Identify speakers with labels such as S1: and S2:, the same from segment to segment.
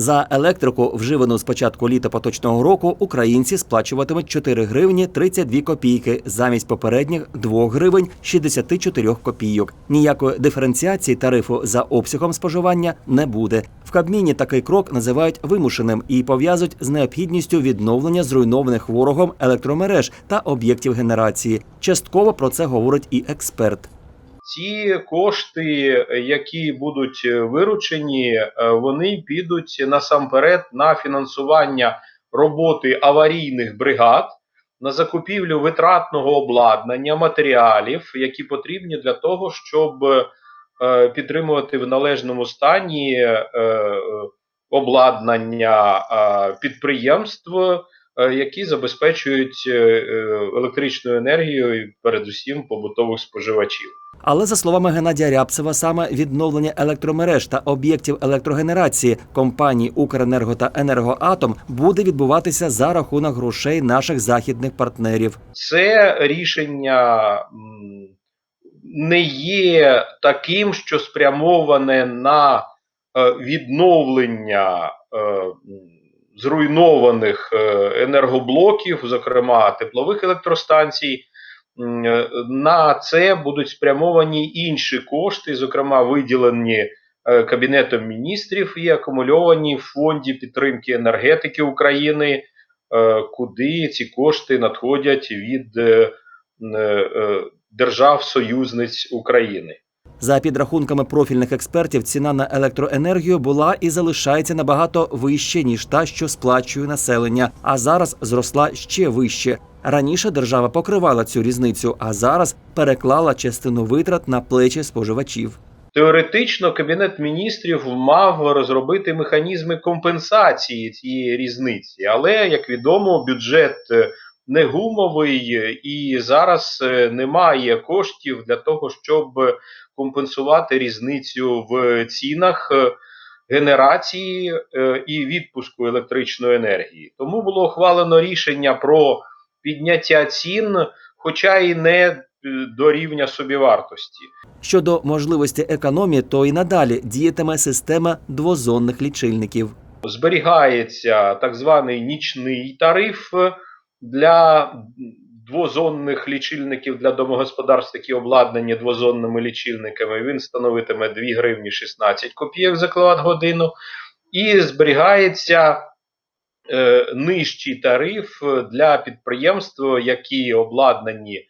S1: За електрику, вживану з початку літа поточного року, українці сплачуватимуть 4 гривні 32 копійки замість попередніх 2 гривень 64 копійок. Ніякої диференціації тарифу за обсягом споживання не буде. В Кабміні такий крок називають вимушеним і пов'язують з необхідністю відновлення зруйнованих ворогом електромереж та об'єктів генерації. Частково про це говорить і експерт.
S2: Ці кошти, які будуть виручені, е, вони підуть насамперед на фінансування роботи аварійних бригад, на закупівлю витратного обладнання, матеріалів, які потрібні для того, щоб е, підтримувати в належному стані е, обладнання е, підприємств, е, які забезпечують е, е, електричною енергією, передусім побутових споживачів.
S1: Але за словами Геннадія Рябцева, саме відновлення електромереж та об'єктів електрогенерації компаній Укренерго та Енергоатом буде відбуватися за рахунок грошей наших західних партнерів.
S2: Це рішення не є таким, що спрямоване на е, відновлення е, зруйнованих е, енергоблоків, зокрема теплових електростанцій. Е, На це будуть спрямовані інші кошти, зокрема виділені е, Кабінетом міністрів і акумульовані в фонді підтримки енергетики України, куди ці кошти надходять від е, держав-союзниць України.
S1: За підрахунками профільних експертів, ціна на електроенергію була і залишається набагато вище ніж та, що сплачує населення, а зараз зросла ще вище. Раніше держава покривала цю різницю, а зараз переклала частину витрат на плечі споживачів.
S2: Теоретично Кабінет міністрів мав розробити механізми компенсації цієї різниці, але як відомо, бюджет е, не гумовий і зараз е, немає коштів для того, щоб компенсувати різницю в цінах е, генерації е, і відпуску електричної енергії. Тому було ухвалено рішення про підняття цін, хоча і не до рівня собівартості.
S1: Щодо можливості економії, то і надалі діятиме система двозонних лічильників.
S2: зберігається так званий нічний тариф для двозонних лічильників для домогосподарств, які обладнані двозонними лічильниками. Він становитиме 2 гривні 16 копійок за кіловат годину. І зберігається е, нижчий тариф для підприємств, які обладнані е,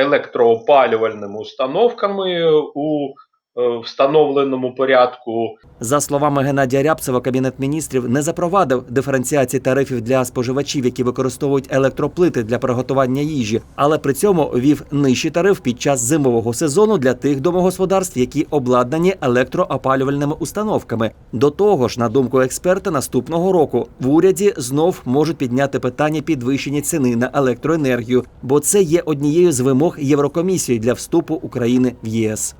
S2: електроопалювальними установками у встановленому порядку
S1: За словами Геннадія Рябцева, Кабінет міністрів не запровадив диференціації тарифів для споживачів, які використовують електроплити для приготування їжі, але при цьому ввів нижчий тариф під час зимового сезону для тих домогосподарств, які обладнані електроопалювальними установками. До того ж, на думку експерта, наступного року в уряді знов можуть підняти питання підвищення ціни на електроенергію, бо це є однією з вимог Єврокомісії для вступу України в ЄС.